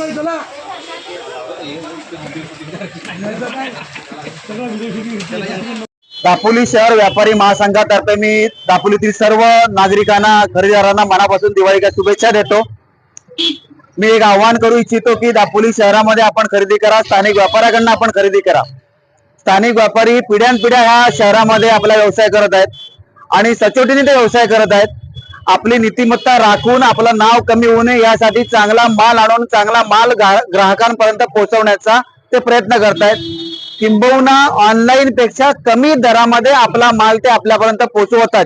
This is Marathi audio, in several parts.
नाही दापोली शहर व्यापारी महासंघातर्फे मी दापोलीतील सर्व नागरिकांना खरेदीदारांना मनापासून दिवाळीच्या शुभेच्छा देतो. मी एक आव्हान करू इच्छितो की दापोली शहरामध्ये आपण खरेदी करा स्थानिक व्यापाऱ्याकडनं आपण खरेदी करा. स्थानिक व्यापारी पिढ्यानपिढ्या ह्या शहरामध्ये आपला व्यवसाय करत आहेत आणि सचोटीने ते व्यवसाय करत आहेत. आपली नीतिमत्ता राखून आपलं नाव कमी होऊ नये यासाठी चांगला माल आणून चांगला माल ग्राहकांपर्यंत पोहोचवण्याचा ते प्रयत्न करतायत. किंबहुना ऑनलाईन पेक्षा कमी दरामध्ये आपला माल ते आपल्यापर्यंत पोहोचवतात.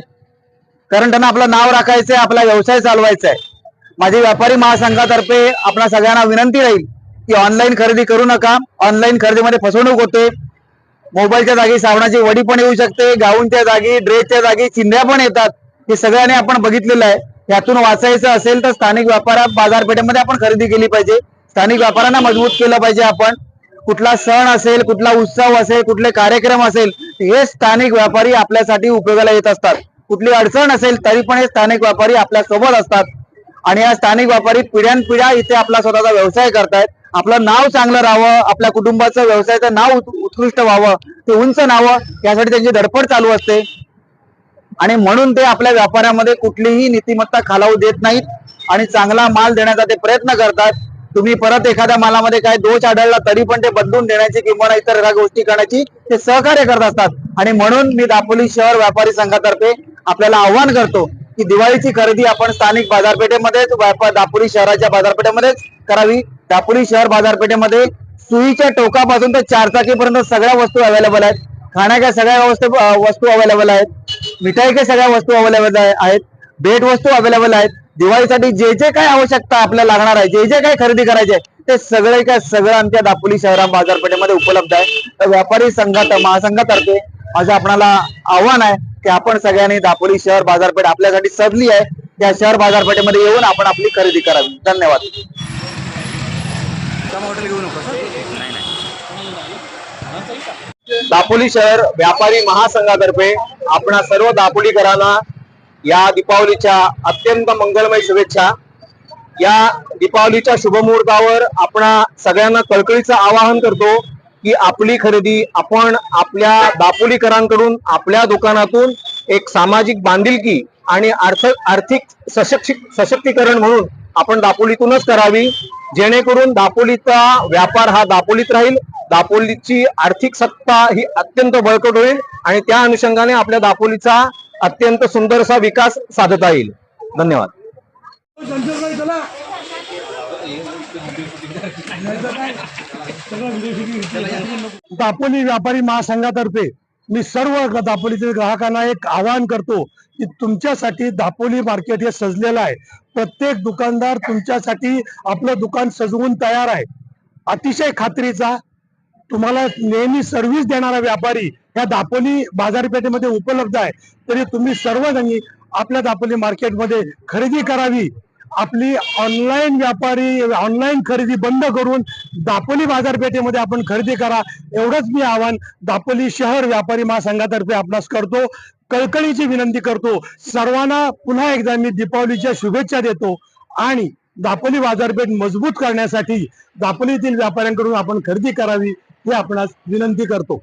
कारण त्यांना आपलं नाव राखायचंय आपला व्यवसाय चालवायचा आहे माझी व्यापारी महासंघातर्फे आपल्या सगळ्यांना विनंती राहील की ऑनलाईन खरेदी करू नका. ऑनलाईन खरेदीमध्ये फसवणूक होते. मोबाईलच्या जागी साबणाची वडी पण येऊ शकते गाऊनच्या जागी ड्रेसच्या जागी चिंध्या पण येतात. हे सगळ्यांनी आपण बघितलेलं आहे. यातून वाचायचं असेल तर स्थानिक व्यापार बाजारपेठेमध्ये आपण खरेदी केली पाहिजे. स्थानिक व्यापाऱ्यांना मजबूत केलं पाहिजे आपण. कुठला सण असेल कुठला उत्सव असेल कुठले कार्यक्रम असेल हे स्थानिक व्यापारी आपल्यासाठी उपयोगाला येत असतात. कुठली अडचण असेल तरी पण हे स्थानिक व्यापारी आपल्यासोबत असतात. आणि या स्थानिक व्यापारी पिढ्यानपिढ्या इथे आपला स्वतःचा व्यवसाय करतायत. आपलं नाव चांगलं राहावं आपल्या कुटुंबाचं व्यवसायाचं नाव उत्कृष्ट व्हावं ते उंच नावं यासाठी त्यांची धडपड चालू असते. आणि म्हणून ते आपल्या व्यापारामध्ये कुठलीही नीतिमत्ता खालावू देत नाहीत आणि चांगला माल देण्याचा ते प्रयत्न करतात. तुम्ही परत एखाद्या मालामध्ये काय दोष आढळला तरी पण ते बदलून देण्याची किंवा इतर गोष्टी करण्याची ते सहकार्य करत असतात. आणि म्हणून मी दापोली शहर व्यापारी संघातर्फे आपल्याला आव्हान करतो की दिवाळीची खरेदी आपण स्थानिक बाजारपेठेमध्येच दापोली शहराच्या बाजारपेठेमध्येच करावी. दापोली शहर बाजारपेठेमध्ये सुईच्या टोकापासून ते चारचाकीपर्यंत सगळ्या वस्तू अवेलेबल आहेत. खाण्याच्या सगळ्या वस्तू वस्तू अवेलेबल आहेत. मिठाईच्या सगळ्या वस्तू अवेलेबल आहेत. भेट वस्तू अवेलेबल आहेत. दिवाळीसाठी जे जे काय आवश्यकता आपल्याला लागणार आहे जे जे काय खरेदी करायचे ते सगळे काय सगळं आमच्या दापोली शहरा बाजारपेठेमध्ये उपलब्ध आहे. तर व्यापारी संघात महासंघातर्फे माझं आपणाला आव्हान आहे की आपण सगळ्यांनी दापोली शहर बाजारपेठ आपल्यासाठी सजली आहे. त्या शहर बाजारपेठेमध्ये येऊन आपण आपली खरेदी करावी. धन्यवाद. दापोली शहर व्यापारी महासंघातर्फे आपणा सर्व दापोलीकरांना या दीपावलीच्या अत्यंत मंगलमय शुभेच्छा. या दीपावलीच्या शुभमुहूर्तावर आपण सगळ्यांना कळकळीचं आवाहन करतो की आपली खरेदी आपण आपल्या दापोलीकरांकडून आपल्या दुकानातून एक सामाजिक बांधिलकी आणि अर्थ आर्थिक सशक्षि सशक्तीकरण म्हणून आपण दापोलीतूनच करावी. जेणेकरून दापोलीचा व्यापार हा दापोलीत राहील दापोलीची आर्थिक सत्ता ही अत्यंत बळकट होईल आणि त्या अनुषंगाने आपल्या दापोलीचा अत्यंत सुंदर असा विकास साधता येईल. धन्यवाद. दापोली व्यापारी महासंघातर्फे मी सर्व दापोलीतील ग्राहकांना एक आवाहन करतो की तुमच्यासाठी दापोली मार्केट हे सजलेलं आहे. प्रत्येक दुकानदार तुमच्यासाठी आपलं दुकान सजवून तयार आहे. अतिशय खात्रीचा तुम्हाला नेहमी सर्व्हिस देणारा व्यापारी या दापोली बाजारपेठेमध्ये उपलब्ध आहे. तरी तुम्ही सर्वजणी आपल्या दापोली मार्केटमध्ये खरेदी करावी. आपली ऑनलाईन व्यापारी ऑनलाईन खरेदी बंद करून दापोली बाजारपेठेमध्ये आपण खरेदी करा एवढंच मी आव्हान दापोली शहर व्यापारी महासंघातर्फे आपणास करतो. कळकळीची विनंती करतो. सर्वांना पुन्हा एकदा मी दीपावलीच्या शुभेच्छा देतो आणि दापोली बाजारपेठ मजबूत करण्यासाठी दापोलीतील व्यापाऱ्यांकडून आपण खरेदी करावी. हे आपणास विनंती करतो.